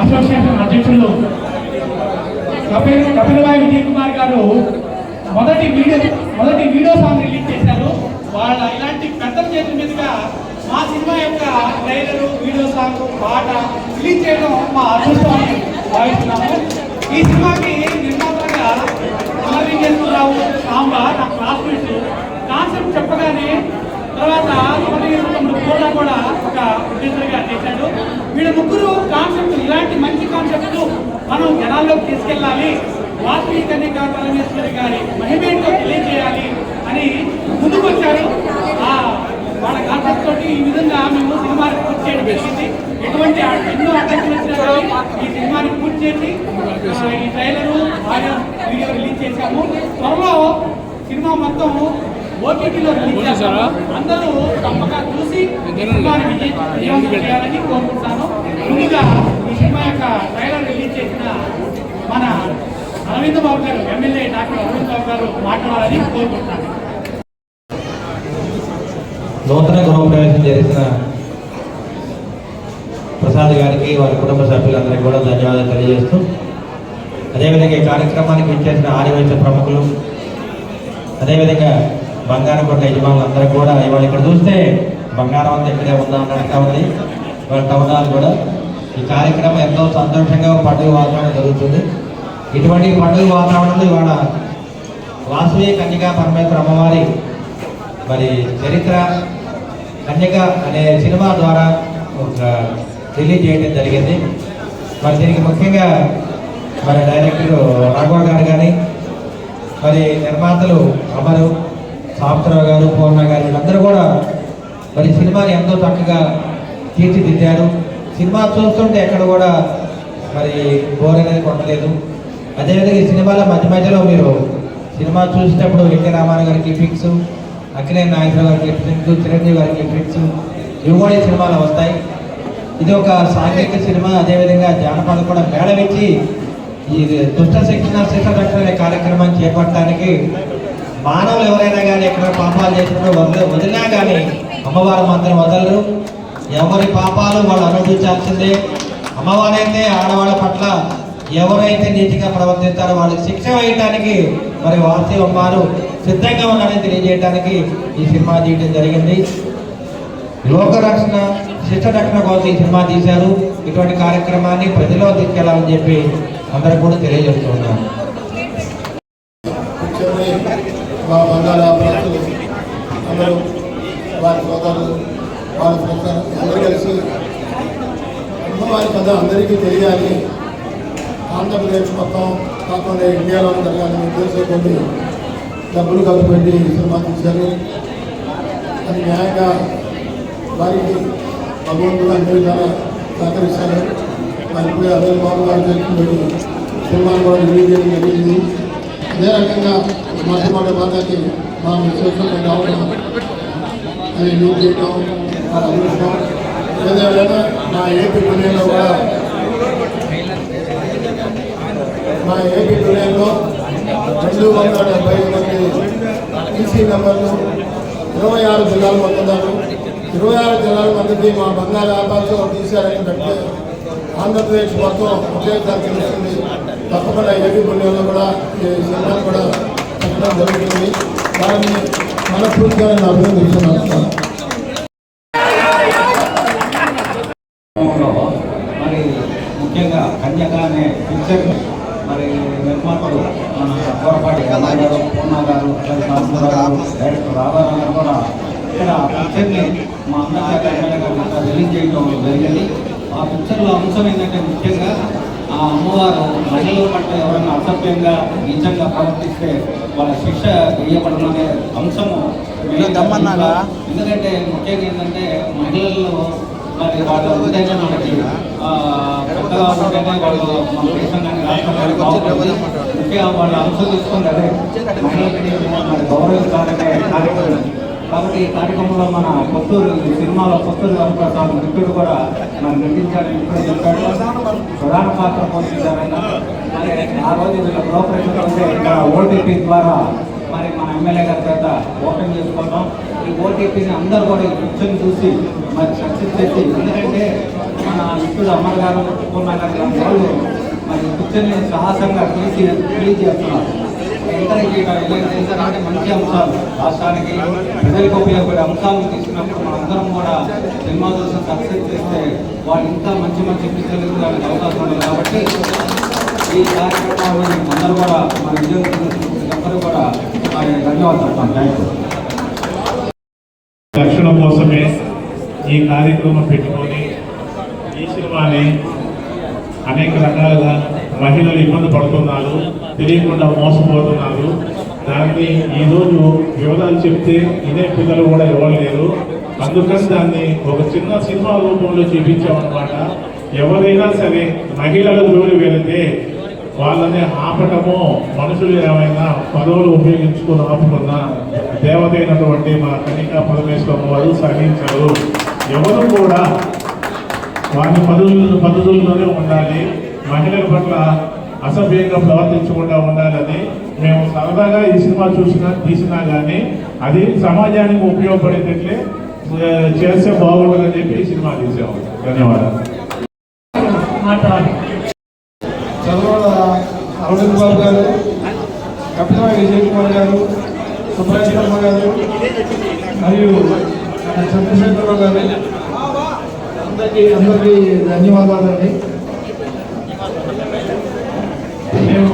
Association అధ్యక్షులు కపిల్ కపిలవాయి విజయ్ కుమార్ గారు మొదటి వీడియో మొదటి వీడియో సాంగ్ రిలీజ్ చేశారు. వాళ్ళ ఇలాంటి పెద్దల చేతుల మీదుగా మా సినిమా యొక్క ట్రైలర్ వీడియో సాంగ్ పాట రిలీజ్ చేయడం మా అదృష్టం భావిస్తున్నాము. ఈ సినిమాకి నిర్మాతగా అమరలింగేశ్వరరావు సాంబ నా క్లాస్మేట్ కాన్సెప్ట్ చెప్పగానే తర్వాత తమ్ముడు కూడా ఒక ప్రొడ్యూసర్గా చేశాడు. వీళ్ళ ముగ్గురు కాన్సెప్ట్ ఇలాంటి మంచి కాన్సెప్ట్ మనం జనాల్లోకి తీసుకెళ్ళాలి. వాసవి కన్యకా పరమేశ్వరి గారి మహిమేంటో తెలియజేయాలి అని ముందుకు వచ్చారు వాళ్ళ కాన్సెప్ట్ తోటి ఈ విధంగా మేము సినిమాని పూర్తి చేయడం జరిగింది. ఎటువంటి ఎన్నో అడ్డంకులు వచ్చినా ఈ సినిమాని పూర్తి చేసి ఈ ట్రైలరు ఆడియో వీడియో రిలీజ్ చేశాము. త్వరలో సినిమా మొత్తం ఓటీటీలో రిలీజ్ చేస్తాము అందరూ తప్పక చూసి ఈ సినిమాని విజయ- విజయవంతం చేయాలని కోరుకుంటాను. ముందుగా ఈ సినిమా యొక్క ట్రైలర్ రిలీజ్ చేసిన మన అరవింద్ బాబు గారు ఎమ్మెల్యే డాక్టర్ అరవింద్ బాబు గారు మాట్లాడాలని కోరుకుంటున్నాను నూతన గృహప్రవేశం చేసిన ప్రసాద్ గారికి వారి కుటుంబ సభ్యులందరికీ కూడా ధన్యవాదాలు తెలియజేస్తూ అదేవిధంగా ఈ కార్యక్రమానికి ఇచ్చేసిన ఆదివాసీ ప్రముఖులు అదేవిధంగా బంగారం కొండ యజమానులందరూ కూడా ఇవాళ ఇక్కడ చూస్తే బంగారం అంతా ఇక్కడే ఉందా అన్నట్టుగా ఉంది. వాళ్ళ టౌన్ హాల్ కూడా ఈ కార్యక్రమం ఎంతో సంతోషంగా పండుగ వాతావరణం జరుగుతుంది. ఇటువంటి పండుగ వాతావరణంలో ఇవాళ వాసవి కన్యకా పరమేశ్వర అమ్మవారి మరి చరిత్ర కన్యక అనే సినిమా ద్వారా ఒక రిలీజ్ చేయడం జరిగింది. మరి దీనికి ముఖ్యంగా మరి డైరెక్టర్ రాఘవ గారు కానీ మరి నిర్మాతలు అమరు సాంబరావు గారు పూర్ణ గారు వీళ్ళందరూ కూడా మరి సినిమాని ఎంతో చక్కగా తీర్చిదిద్దారు. సినిమా చూస్తుంటే ఎక్కడ కూడా మరి బోర్ అనేది కొట్టలేదు. అదేవిధంగా ఈ సినిమాలో మధ్య మధ్యలో మీరు సినిమా చూసేటప్పుడు ఎన్టీ రామారావు గారికి ఫిక్స్ అక్కినే నాగేశ్వర గారికి ఫిక్స్ చిరంజీవి గారికి ఫిక్స్ ఇవి కూడా ఈ సినిమాలో వస్తాయి. ఇది ఒక సాంఘిక సినిమా అదేవిధంగా జానపద కూడా మేళవించి ఈ దుష్ట శిక్షణ శిక్ష రక్షణ అనే కార్యక్రమాన్ని చేపట్టడానికి మానవులు ఎవరైనా కానీ ఎక్కడ పాపాలు చేసినప్పుడు వదిలి వదిలినా కానీ అమ్మవారు మాత్రం వదలరు. ఎవరి పాపాలు వాళ్ళు అనుభవించాల్సిందే. అమ్మవారైతే ఆడవాళ్ళ పట్ల ఎవరైతే నీతిగా ప్రవర్తిస్తారో వాళ్ళకి శిక్ష వేయటానికి మరి వాసి అమ్మారు సిద్ధంగా ఉన్నారని తెలియజేయడానికి ఈ సినిమా తీయడం జరిగింది. లోక రక్షణ శిష్ట రక్షణ కోసం ఈ సినిమా తీశారు. ఇటువంటి కార్యక్రమాన్ని ప్రజల్లో తీసుకెళ్ళాలని చెప్పి అందరూ కూడా తెలియజేస్తున్నారు మా బంధాల ప్రాంతాలు అందరూ వారి సోదరులు వారి ఫ్రెండ్స్ అందరూ కలిసి అమ్మవారి కథ అందరికీ తెలియాలి. ఆంధ్రప్రదేశ్ మొత్తం కాకుండా ఇండియాలో జరగాలని ఉద్దేశంతో డబ్బులు ఖర్చు పెట్టి సినిమా తీశారు. అది న్యాయంగా వారికి భగవంతుడు అన్ని విధాలా సహకరిస్తారు. మరి ఇప్పుడే అదే బాబు గారు చెప్పినట్టు సినిమాను కూడా రిలీజ్ చేయడం జరిగింది. అదే రకంగా మొట్టమొదటి భాగానికి మా విశేషం కావడం అది యూజ్ చేయడం మా అదృష్టం ఏదైనా మా ఏపీ దునియాలో కూడా మా ఏపీ దునియాలో రెండు వందల డెబ్బై మంది ఈసీ నెంబర్లు ఇరవై ఆరు జిల్లాలు పొందుతారు ఇరవై ఆరు జిల్లాల మందికి మా బంగారు ఆపాల్సి తీశారని పెడితే ఆంధ్రప్రదేశ్ మొత్తం ఒకేసారి తెలుస్తుంది తప్పకుండా ఏపీ పుణ్యంలో కూడా ఈ సినిమా కూడా పెట్టడం జరుగుతుంది దాన్ని మనస్ఫూర్తిగా నేను అభినందిస్తున్నాను లో మరి ముఖ్యంగా కన్యక అనే పిక్చర్ మరి నిర్మాతలు మన కోరపాటి అమ్మాయి గారు పూర్ణ గారు డైరెక్టర్ రాధారావు గారు కూడా ఇక్కడ పిక్చర్ని మా అందరి ఎమ్మెల్యే గారు రిలీజ్ చేయడం జరిగింది. ఆ పిక్చర్లో అంశం ఏంటంటే ముఖ్యంగా ఆ అమ్మవారు మహిళల పట్ల ఎవరైనా అసభ్యంగా నిజంగా ప్రవర్తిస్తే వాళ్ళ శిక్ష వేయబడడం అనే అంశము ఎందుకంటే ముఖ్యంగా ఏంటంటే మహిళల్లో మరి వాళ్ళ ఉంటేనే మనకి పెద్దగా ఉంటేనే వాళ్ళు మన దేశం కానీ రాష్ట్రం ముఖ్యంగా వాళ్ళ అంశం అదే. మహిళలకి మరి గౌరవించాలనే కార్యక్రమం కాబట్టి ఈ కార్యక్రమంలో మన కొత్తూరు సినిమాలో కొత్తూరు వరప్రసాద్ నృత్యుడు కూడా మనం నటించాలని ఇప్పుడే చెప్పాడు. ప్రధాన పాత్ర పోషించారని. మరి ఆ రోజు వీళ్ళ కోఆపరేషన్ ఉంటే ఇక్కడ ఓటీపీ ద్వారా మరి మన ఎమ్మెల్యే గారి చేత ఓపెన్ చేసుకుంటాం ఈ ఓటీపీని అందరూ కూడా ఈ కూర్చొని చూసి మరి సక్సెస్ చేసి ఎందుకంటే మన ఇప్పుడు అమ్మర్ గారు పూర్ణ గారు వాళ్ళు మరి కూర్చొని సాహసంగా తీసి రిలీజ్ చేస్తున్నారు. ఎంకరేజ్ చేయడం ఇలాంటి మంచి అంశాలు రాష్ట్రానికి ప్రజలకు ఉపయోగపడే అంశాలను తీసుకున్నప్పుడు మనందరం కూడా సినిమా చూసి సక్సెస్ చేస్తే వాళ్ళు ఇంత మంచి మంచి పిక్చర్లు దానికి అవకాశం ఉండదు కాబట్టి ఈ కార్యక్రమాన్ని అందరూ కూడా మన విజయవంతం కూడా ధన్యవాదాలు. చెప్తాను థ్యాంక్ యూ రక్షణ కోసమే ఈ కార్యక్రమం పెట్టుకొని ఈ సినిమాని అనేక రకాలుగా మహిళలు ఇబ్బంది పడుతున్నారు తెలియకుండా మోసపోతున్నారు. దాన్ని ఈరోజు వివరాలు చెప్తే ఇదే పిల్లలు కూడా ఇవ్వలేరు అందుకని దాన్ని ఒక చిన్న సినిమా రూపంలో చూపించామన్నమాట. ఎవరైనా సరే మహిళల జోలి వెళితే వాళ్ళని ఆపటము మనుషులు ఏమైనా పదవులు ఉపయోగించుకుని ఆపుకున్న దేవతైనటువంటి మా కనికా పరమేశ్వరం వారు సహించారు ఎవరు కూడా వారి పదవులు పద్ధతుల్లోనే ఉండాలి. మహిళల పట్ల అసభ్యంగా ప్రవర్తించకుండా ఉండాలని మేము సరదాగా ఈ సినిమా చూసినా తీసినా కానీ అది సమాజానికి ఉపయోగపడేటట్లే చేస్తే బాగుంటుందని చెప్పి ఈ సినిమా తీసాము. ధన్యవాదాలు. చదవాడ అరవింద్ బాబు గారు కపిల విజయ్ కుమార్ గారు సుబ్రహ్మ శర్మ గారు మరియు చంద్రశేఖరరావు గారు అందరికీ అందరికీ ధన్యవాదాలండి. మేము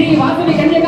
శ్రీ వాసుని కన్య